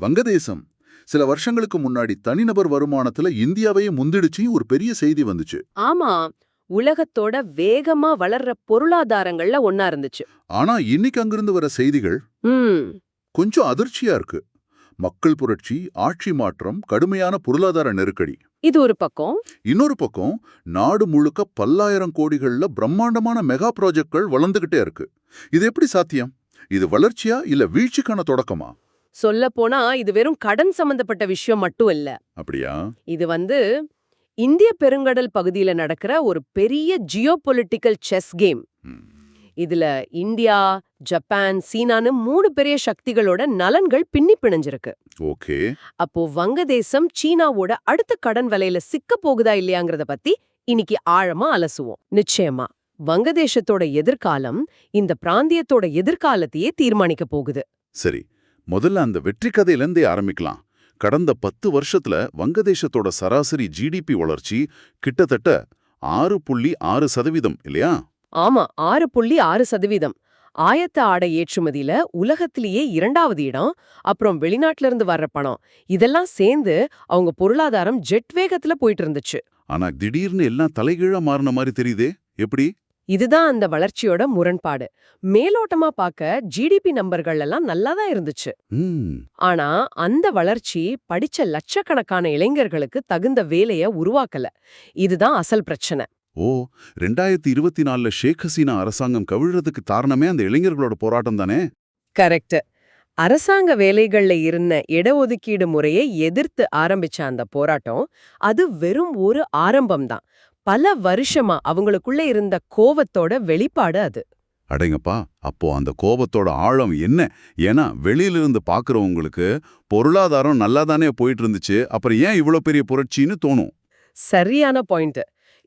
வங்கதேசம். சில வருஷங்களுக்கு முன்னாடி தனிநபர் வருமானத்துல இந்தியாவையே முந்திடுச்சு ஒரு பெரிய செய்தி வந்துச்சு. ஆமா உலகத்தோட வேகமா வளர்ற பொருளாதாரங்கள்ல ஒன்னா இருந்துச்சு. ஆனா இன்னைக்கு அங்கிருந்து வர செய்திகள் கொஞ்சம் அதிர்ச்சியா இருக்கு. மக்கள் புரட்சி ஆட்சி மாற்றம் கடுமையான பொருளாதார நெருக்கடி. இது ஒரு பக்கம். இன்னொரு பக்கம் நாடு முழுக்க பல்லாயிரம் கோடிகள்ல பிரம்மாண்டமான மெகா ப்ராஜெக்ட்கள் வளர்ந்துகிட்டே இருக்கு. இது எப்படி சாத்தியம்? இது வளர்ச்சியா இல்ல வீழ்ச்சிக்கான தொடக்கமா? சொல்ல போனா இது வெறும் கடன் சம்பந்தப்பட்ட விஷயம் மட்டும் இல்ல. அப்படியா? இது வந்து இந்திய பெருங்கடல் பகுதியில நடக்கிற ஒரு பெரிய ஜியோ பொலிட்டிக்கல் செஸ் கேம். இதுல இந்தியா ஜப்பான் சீனான்னு மூணு பெரிய சக்திகளோட நலன்கள் பின்னி பிணைஞ்சிருக்கு. ஓகே. அப்போ வங்கதேசம் சீனாவோட அடுத்த கடன் வலையில சிக்க போகுதா இல்லையாங்கறத பத்தி இன்னைக்கு ஆழமா அலசுவோம். நிச்சயமா வங்கதேசத்தோட எதிர்காலம் இந்த பிராந்தியத்தோட எதிர்காலத்தையே தீர்மானிக்க போகுது. சரி முதல்ல அந்த வெற்றி கதையிலேருந்தே ஆரம்பிக்கலாம். கடந்த பத்து வருஷத்துல வங்கதேசத்தோட சராசரி ஜிடிபி வளர்ச்சி கிட்டத்தட்ட ஆறு புள்ளி ஆறு சதவீதம் இல்லையா? ஆமா ஆறு புள்ளி ஆறு சதவீதம். ஆயத்த ஆடை ஏற்றுமதியில உலகத்திலேயே இரண்டாவது இடம் அப்புறம் வெளிநாட்டுல இருந்து வர்ற பணம். இதெல்லாம் சேர்ந்து அவங்க பொருளாதாரம் ஜெட் வேகத்துல போயிட்டு இருந்துச்சு. ஆனா திடீர்னு எல்லாம் தலைகீழா மாறின மாதிரி தெரியுதே? எப்படி? இதுதான் அந்த வளர்ச்சியோட முரண்பாடு. மேலோட்டமா பார்க்க ஜிடிபி நம்பர்கள் எல்லாம் நல்லா தான் இருந்துச்சு. ஆனா அந்த வளர்ச்சி படிச்ச லட்சக்கணக்கான இளைஞர்களுக்கு தகுந்த வேலைய உருவாக்கல. இதுதான் அசல் பிரச்சனை. ஓ ரெண்டாயிரத்தி இருபத்தி நாலுல ஷேக் ஹசீனா அரசாங்கம் கவிழ்றதுக்கு காரணமே அந்த இளைஞர்களோட போராட்டம் தானே? கரெக்ட். அரசாங்க வேலைகள்ல இருந்த இடஒதுக்கீடு முறையை எதிர்த்து ஆரம்பிச்ச அந்த போராட்டம் அது வெறும் ஒரு ஆரம்பம்தான். பல வருஷமா அவங்களுக்குள்ள இருந்த கோவத்தோட வெளிப்பாடு அது. அடேங்கப்பா அப்போ அந்த கோபத்தோட ஆழம் என்ன? ஏன்னா வெளியிலிருந்து பாக்குறவங்களுக்கு பொருளாதாரம் நல்லா தானே போயிட்டு இருந்துச்சு அப்புறம் ஏன் இவ்ளோ பெரிய புரட்சின்னு தோணும்? சரியான பாயிண்ட்.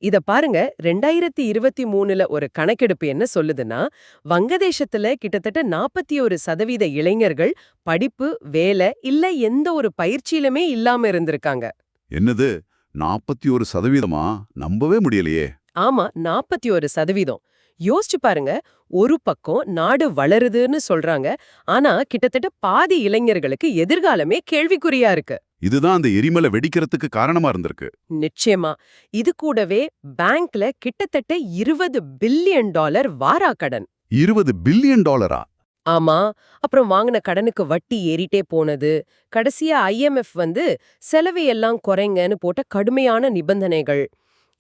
இத பாருங்க ரெண்டாயிரத்தி இருபத்தி மூணுல ஒரு கணக்கெடுப்பு என்ன சொல்லுதுன்னா வங்கதேசத்துல கிட்டத்தட்ட நாற்பத்தி ஒரு சதவீத இளைஞர்கள் படிப்பு வேலை இல்ல எந்த ஒரு பயிற்சியிலுமே இல்லாம இருந்திருக்காங்க. என்னது? நாற்பத்தி ஒரு சதவீதமா நம்பவே முடியலையே. ஆமா நாற்பத்தி ஒரு சதவீதம். யோசிச்சு பாருங்க ஒரு பக்கம் நாடு வளருதுன்னு சொல்றாங்க ஆனா கிட்டத்தட்ட பாதி இளைஞர்களுக்கு எதிர்காலமே கேள்விக்குறியா இருக்கு. இதுதான் அந்த எரிமலை வெடிக்கிறதுக்கு காரணமா இருந்திருக்கு. நிச்சயமா. இது கூடவே பேங்க்ல கிட்டத்தட்ட இருபது பில்லியன் டாலர் வாரா கடன் இருபது பில்லியன் டாலரா? ஆமா. அப்புறம் வாங்கின கடனுக்கு வட்டி ஏறிட்டே போனது. கடைசியா ஐஎம்எஃப் வந்து செலவை எல்லாம் குறைங்கன்னு போட்ட கடுமையான நிபந்தனைகள்.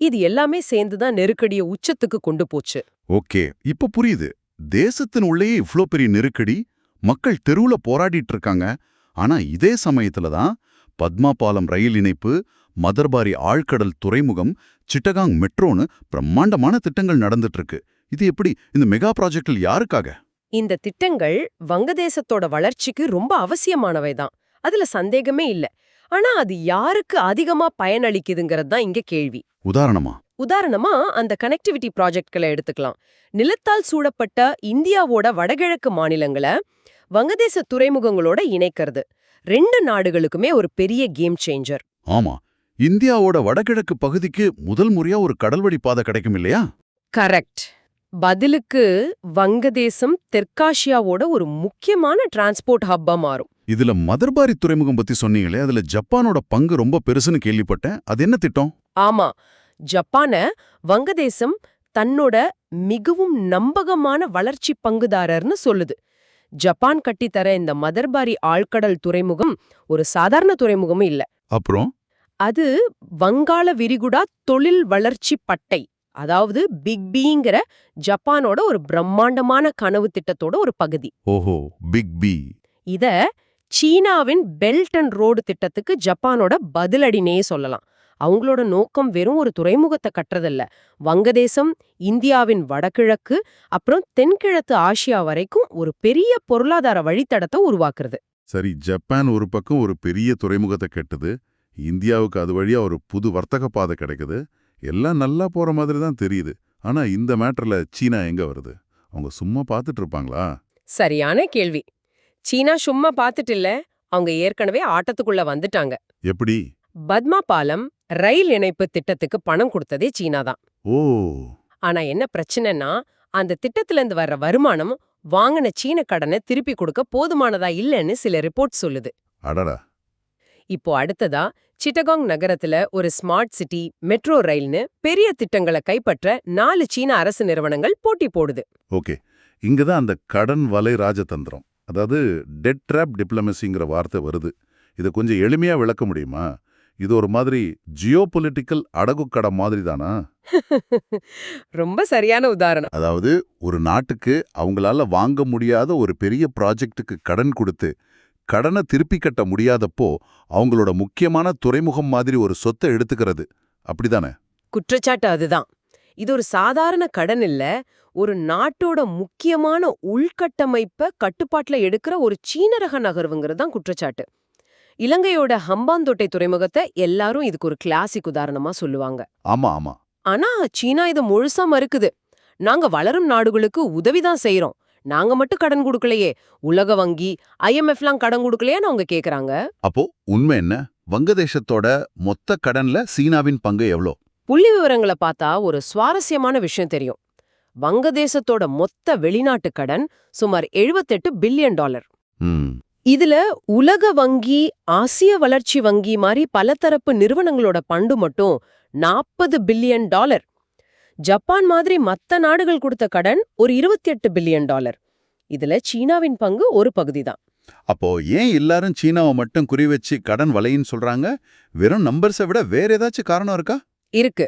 இது எல்லாமே சேர்ந்துதான் நெருக்கடிய உச்சத்துக்கு கொண்டு போச்சு. ஓகே. இப்ப புரியுது. தேசத்தின் உள்ளேயே இவ்ளோ பெரிய நெருக்கடி மக்கள் தெருவுல போராடிட்டு இருக்காங்க ஆனா இதே சமயத்துல தான் பத்மா பாலம் ரயில் இணைப்பு மதர்பாரி ஆழ்கடல் துறைமுகம் சிட்டகாங் மெட்ரோன்னு பிரம்மாண்டமான திட்டங்கள் நடந்துட்டு இருக்கு இது எப்படி இந்த மெகா ப்ராஜெக்டில் யாருக்காக? இந்த திட்டங்கள் வங்கதேசத்தோட வளர்ச்சிக்கு ரொம்ப அவசியமானவை தான் அதுல சந்தேகமே இல்ல. ஆனா அது யாருக்கு அதிகமா பயனளிக்குதுங்கிறது தான் இங்க கேள்வி. உதாரணமா? உதாரணமா அந்த கனெக்டிவிட்டி ப்ராஜெக்ட்களை எடுத்துக்கலாம். நிலத்தால் சூழப்பட்ட இந்தியாவோட வடகிழக்கு மாநிலங்களை வங்கதேச துறைமுகங்களோட இணைக்கிறது. ரெண்டு நாடுகளுக்குமே ஒரு பெரிய கேம் சேஞ்சர். ஆமா. இந்தியாவோட வடகிழக்கு பகுதிக்கு முதல் முறையா ஒரு கடல்வழி பாதை கிடைக்கும் இல்லையா கரெக்ட். பதிலுக்கு வங்கதேசம் தெற்காசியாவோட ஒரு முக்கியமான டிரான்ஸ்போர்ட் ஹப்பா மாறும். இதுல மதர்பாரி துறைமுகம் பத்தி சொன்னீங்களே அதுல ஜப்பானோட பங்கு ரொம்ப பெருசுன்னு கேள்விப்பட்டேன். அது என்ன திட்டம்? ஆமா. ஜப்பான வங்கதேசம் தன்னோட மிகவும் நம்பகமான வளர்ச்சி பங்குதாரர்னு சொல்லுது. ஜப்பான் கட்டித்தர இந்த மதர்பாரி ஆழ்கடல் துறைமுகம் ஒரு சாதாரண துறைமுகமும் இல்ல. அப்புறம்? அது வங்காள விரிகுடா தொழில் வளர்ச்சி பட்டை. அதாவது பிக் பிங்கிற ஜப்பானோட ஒரு பிரம்மாண்டமான கனவு திட்டத்தோட ஒரு பகுதி. ஓஹோ பிக் பி இத சீனாவின் பெல்ட் அண்ட் ரோடு திட்டத்துக்கு ஜப்பானோட பதிலடினே சொல்லலாம். அவங்களோட நோக்கம் வெறும் ஒரு துறைமுகத்தை கட்டுறதல்ல. வங்கதேசம் இந்தியாவின் வடகிழக்கு அப்புறம் தென்கிழக்கு ஆசியா வரைக்கும் ஒரு பெரிய பொருளாதார வழித்தடத்தை உருவாக்குறது. சரி ஜப்பான் ஒரு பக்கம் ஒரு பெரிய துறைமுகத்தை கெட்டுது. இந்தியாவுக்கு அது வழியா ஒரு புது வர்த்தக பாதை கிடைக்குது. எல்லாம் நல்லா போற மாதிரி தான் தெரியுது. ஆனா இந்த மேட்டர்ல சீனா எங்க வருது? அவங்க சும்மா பார்த்துட்டு இருப்பாங்களா சரியான கேள்வி. சீனா சும்மா பார்த்துட்டு இல்ல அவங்க ஏற்கனவே ஆட்டத்துக்குள்ள வந்துட்டாங்க. எப்படி? பத்மா பாலம் ரயில் இணைப்பு திட்டத்துக்கு பணம் கொடுத்ததே சீனா தான். ஓ! ஆனா என்ன பிரச்சனைன்னா அந்த திட்டத்துல இருந்து வர்ற வருமானம் வாங்கின சீன கடனை திருப்பி கொடுக்க போதுமானதா இல்லைன்னு சில ரிப்போர்ட் சொல்லுது. அடடா! இப்போ அடுத்ததா சிட்டகாங் நகரத்துல ஒரு ஸ்மார்ட் சிட்டி மெட்ரோ ரயில்னு பெரிய திட்டங்களை கைப்பற்ற நாலு சீன அரசு நிறுவனங்கள் போட்டி போடுது. ஓகே. இங்க தான் அந்த கடன் வலை ராஜதந்திரம் அதாவது டெட் ட்ராப் டிப்ளமசிங்கிற வார்த்தை வருது. இதை கொஞ்சம் எளிமையா விளக்க முடியுமா? இது ஒரு மாதிரி ஜியோ பொலிட்டிக்கல் அடகு கடை மாதிரி தானா ரொம்ப சரியான உதாரணம். அதாவது ஒரு நாட்டுக்கு அவங்களால வாங்க முடியாத ஒரு பெரிய ப்ராஜெக்ட்டுக்கு கடன் கொடுத்து கடனை திருப்பி கட்ட முடியாதப்போ அவங்களோட முக்கியமான துறைமுகம் மாதிரி ஒரு சொத்தை எடுத்துக்கிறது. அப்படிதானே? குற்றச்சாட்டு அதுதான். இது ஒரு சாதாரண கடன் இல்ல ஒரு நாட்டோட முக்கியமான உள்கட்டமைப்ப கட்டுப்பாட்டுல எடுக்கிற ஒரு சீன ரக நகர்வுங்கிறது தான் குற்றச்சாட்டு. இலங்கையோட ஹம்பாந்தோட்டை துறைமுகத்தை எல்லாரும் இதுக்கு ஒரு கிளாசிக் உதாரணமா சொல்லுவாங்க. ஆமா ஆமா. ஆனா சீனா இதை முழுசா மறுக்குது. நாங்க வளரும் நாடுகளுக்கு உதவிதான் செய்றோம். நாங்க மட்டும் கடன் கொடுக்கலையே. உலக வங்கி ஐஎம்எஃப்லாம் கடன் கொடுக்கலையான்னு அவங்க கேக்குறாங்க. அப்போ உண்மை என்ன? வங்கதேசத்தோட மொத்த கடன்ல சீனாவின் பங்கு எவ்வளோ புள்ளி விவரங்களை பார்த்தா ஒரு சுவாரஸ்யமான விஷயம் தெரியும். வங்கதேசத்தோட மொத்த வெளிநாட்டு கடன் சுமார் 78 பில்லியன் டாலர். இதுல உலக வங்கி ஆசிய வளர்ச்சி வங்கி மாதிரி பலதரப்பு நிறுவனங்களோட பண்டு மட்டும் 40 பில்லியன் டாலர். ஜப்பான் மாதிரி மத்த நாடுகள் கொடுத்த கடன் ஒரு 28 பில்லியன் டாலர். இதுல சீனாவின் பங்கு ஒரு பகுதிதான். அப்போ ஏன் எல்லாரும் சீனாவை மட்டும் குறி வச்சு கடன் வலைன்னு சொல்றாங்க? வெறும் நம்பர்ஸை விட வேற ஏதாச்சும் காரணம் இருக்கா? இருக்கு.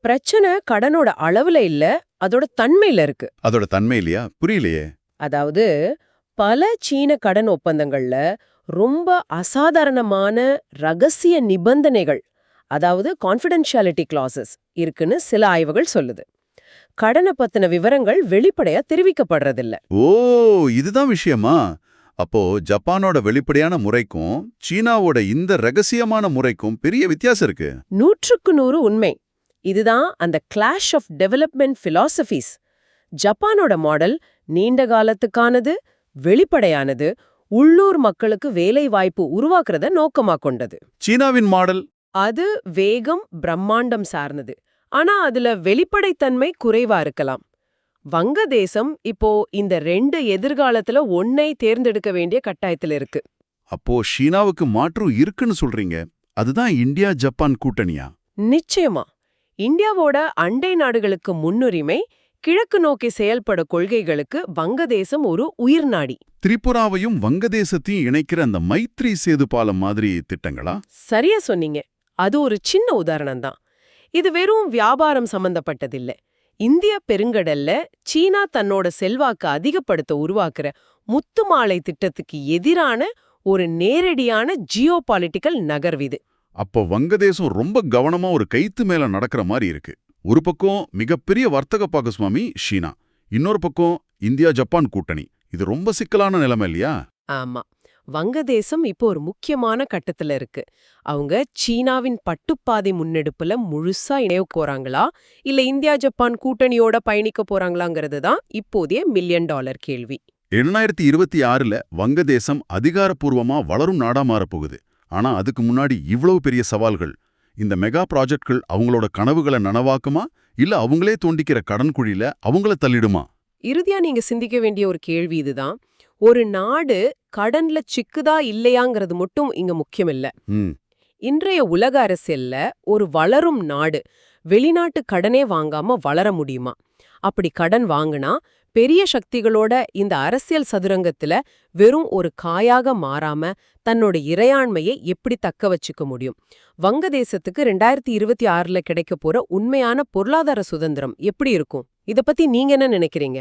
பிரச்சனை கடனோட அளவுல இல்ல அதோட தன்மையில இருக்கு. அதோட தன்மை இல்லையா? புரியலையே. அதாவது பல சீன கடன் ஒப்பந்தங்கள்ல ரொம்ப அசாதாரணமான ரகசிய நிபந்தனைகள் அதாவது கான்ஃபிடென்ஷியாலிட்டி கிளாசஸ் இருக்குன்னு சில ஆய்வுகள் சொல்லுது. கடனை பத்தின விவரங்கள் வெளிப்படையா தெரிவிக்கப்படுறதில்ல. ஓ இதுதான் விஷயமா? அப்போ ஜப்பானோட வெளிப்படையான முறைக்கும் சீனாவோட இந்த ரகசியமான முறைக்கும் பெரிய வித்தியாசம் இருக்கு. நூற்றுக்கு நூறு உண்மை. இதுதான் அந்த கிளாஷ் ஆஃப் டெவலப்மெண்ட் பிலாசபிஸ் ஜப்பானோட மாடல் நீண்ட காலத்துக்கானது வெளிப்படையானது உள்ளூர் மக்களுக்கு வேலை வாய்ப்பு உருவாக்குறத நோக்கமா கொண்டது. சீனாவின் மாடல் அது வேகம் பிரம்மாண்டம் சார்ந்தது. ஆனா அதுல வெளிப்படைத்தன்மை குறைவா இருக்கலாம். வங்கதேசம் இப்போ இந்த ரெண்டு எதிர்காலத்துல ஒன்னை தேர்ந்தெடுக்க வேண்டிய கட்டாயத்துல இருக்கு. அப்போ சீனாவுக்கு மாற்று இருக்குன்னு சொல்றீங்க. அதுதான் இந்தியா ஜப்பான் கூட்டணியா? நிச்சயமா. இந்தியாவோட அண்டை நாடுகளுக்கு முன்னுரிமை கிழக்கு நோக்கி செயல்பட கொள்கைகளுக்கு வங்கதேசம் ஒரு உயிர்நாடி திரிபுராவையும் வங்கதேசத்தையும் இணைக்கிற அந்த மைத்ரி சேது பாலம் மாதிரி திட்டங்களா? சரியா சொன்னீங்க. அது ஒரு சின்ன உதாரணம் தான் இது வெறும் வியாபாரம் சம்பந்தப்பட்டதில்ல. இந்திய பெருங்கடல்ல சீனா தன்னோட செல்வாக்கு அதிகப்படுத்த உருவாக்குற முத்துமாலை திட்டத்துக்கு எதிரான ஒரு நேரடியான ஜியோ பாலிட்டிக்கல் நகர்விது அப்போ வங்கதேசம் ரொம்ப கவனமா ஒரு கைத்து மேல நடக்கிற மாதிரி இருக்கு. ஒரு பக்கம் மிகப்பெரிய வர்த்தக பாகசுவாமி சீனா. இன்னொரு பக்கம் இந்தியா ஜப்பான் கூட்டணி. இது ரொம்ப சிக்கலான நிலைமை இல்லையா? ஆமா. வங்கதேசம் இப்போ ஒரு முக்கியமான கட்டத்துல இருக்கு. அவங்க சீனாவின் பட்டுப்பாதை முன்னெடுப்புல முழுசா இணைய போறாங்களா? இல்ல இந்தியா ஜப்பான் கூட்டணியோட பயணிக்க போறாங்களாங்கிறது தான் இப்போதைய மில்லியன் டாலர் கேள்வி. இரண்டாயிரத்தி இருபத்தி ஆறுல வங்கதேசம் அதிகாரப்பூர்வமா வளரும் நாடா மாறப் போகுது ஆனா அதுக்கு முன்னாடி இவ்வளவு பெரிய சவால்கள். இந்த மெகா ப்ராஜெக்ட்கள் அவங்களோட கனவுகளை நனவாக்குமா? இல்ல அவங்களே தோண்டிக்கிற கடன் குழியில அவங்கள தள்ளிடுமா? இறுதியா நீங்க சிந்திக்க வேண்டிய ஒரு கேள்வி இதுதான். ஒரு நாடு கடன்ல சிக்குதா இல்லையாங்கிறது மட்டும் இங்க முக்கியம் இல்ல இன்றைய உலக அரசியல்ல ஒரு வளரும் நாடு வெளிநாட்டு கடனே வாங்காம வளர முடியுமா? அப்படி கடன் வாங்குனா பெரிய சக்திகளோட இந்த அரசியல் சதுரங்கத்துல வெறும் ஒரு காயாக மாறாம தன்னோட இறையாண்மையை எப்படி தக்க வச்சுக்க முடியும்? வங்கதேசத்துக்கு ரெண்டாயிரத்தி இருபத்தி ஆறுல கிடைக்க போற உண்மையான பொருளாதார சுதந்திரம் எப்படி இருக்கும்? இத பத்தி நீங்க என்ன நினைக்கிறீங்க?